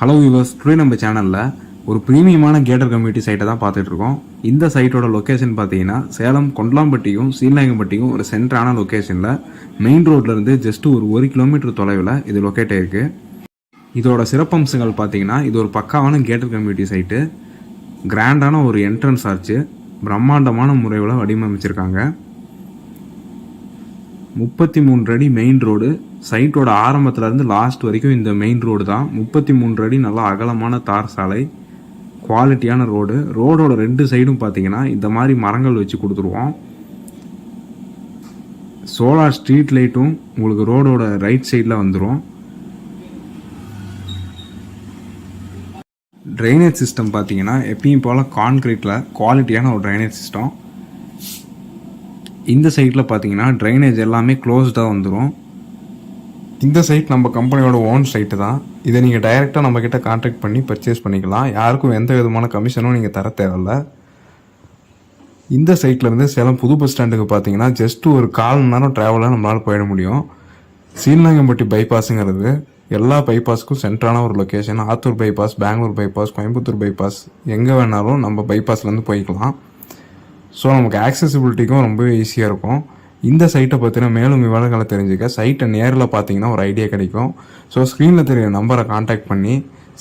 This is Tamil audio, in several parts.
ஹலோ வியூவர்ஸ் டுடே நம்ம சேனலில் ஒரு ப்ரீமியமான கேட்டர் கம்யூனிட்டி சைட்டை தான் பார்த்துட்டு இருக்கோம் இந்த சைட்டோட லொக்கேஷன் பார்த்தீங்கன்னா சேலம் கொண்டலாம்பட்டியும் சீலநாயகம்பட்டியும் ஒரு சென்டரான லொக்கேஷனில் மெயின் ரோட்லேருந்து ஜஸ்ட் ஒரு ஒரு கிலோமீட்டர் தொலைவில் இது லொக்கேட் ஆயிருக்கு. இதோட சிறப்பம்சங்கள் பார்த்தீங்கன்னா இது ஒரு பக்காவான கேட்டர் கம்யூனிட்டி சைட்டு கிராண்டான ஒரு என்ட்ரன்ஸ் ஆச்சு பிரம்மாண்டமான முறையில் வடிவமைச்சிருக்காங்க. முப்பத்தி மூன்று அடி மெயின் ரோடு சைட்டோட ஆரம்பத்துலேருந்து லாஸ்ட் வரைக்கும் இந்த மெயின் ரோடு தான். முப்பத்தி மூன்று அடி நல்லா அகலமான தார் சாலை குவாலிட்டியான ரோடு ரோடோட ரெண்டு சைடும் பார்த்தீங்கன்னா இந்த மாதிரி மரங்கள் வச்சு கொடுத்துருவோம். சோலார் ஸ்ட்ரீட் லைட்டும் உங்களுக்கு ரோடோட ரைட் சைடில் வந்துடும் ட்ரைனேஜ் சிஸ்டம் பார்த்தீங்கன்னா எப்பயும் போல் கான்க்ரீட்டில் குவாலிட்டியான ஒரு ட்ரைனேஜ் சிஸ்டம் இந்த சைட்டில் பார்த்தீங்கன்னா ட்ரைனேஜ் எல்லாமே க்ளோஸ்டாக வந்துடும் இந்த சைட் நம்ம கம்பெனியோட ஓன் சைட்டு தான். இதை நீங்கள் டைரெக்டாக நம்மக்கிட்ட கான்டாக்ட் பண்ணி பர்ச்சேஸ் பண்ணிக்கலாம். யாருக்கும் எந்த விதமான கமிஷனும் நீங்கள் தர தேவையில்ல. இந்த சைட்லேருந்து சேலம் புது பஸ் ஸ்டாண்டுக்கு பார்த்தீங்கன்னா ஜஸ்ட் ஒரு கால் மணி நேரம் ட்ராவலாக நம்மளால் போயிட முடியும். சீலநாயகம்பட்டி பைபாஸுங்கிறது எல்லா பைபாஸ்க்கும் சென்ட்ரான ஒரு location Attur bypass Bangalore bypass Coimbatore bypass எங்கே வேணாலும் நம்ம பைபாஸ்லேருந்து போய்க்கலாம். ஸோ நமக்கு ஆக்சசிபிலிட்டிக்கும் ரொம்பவே ஈஸியாக இருக்கும். இந்த சைட்டை பற்றின மேலும் விவரங்களை தெரிஞ்சுக்க சைட்டை நேரில் பார்த்தீங்கன்னா ஒரு ஐடியா கிடைக்கும். ஸோ ஸ்க்ரீனில் தெரியுற நம்பரை காண்டாக்ட் பண்ணி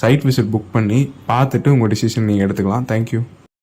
சைட் விசிட் புக் பண்ணி பார்த்துட்டு உங்கள் டிசிஷன் நீங்கள் எடுத்துக்கலாம். தேங்க்யூ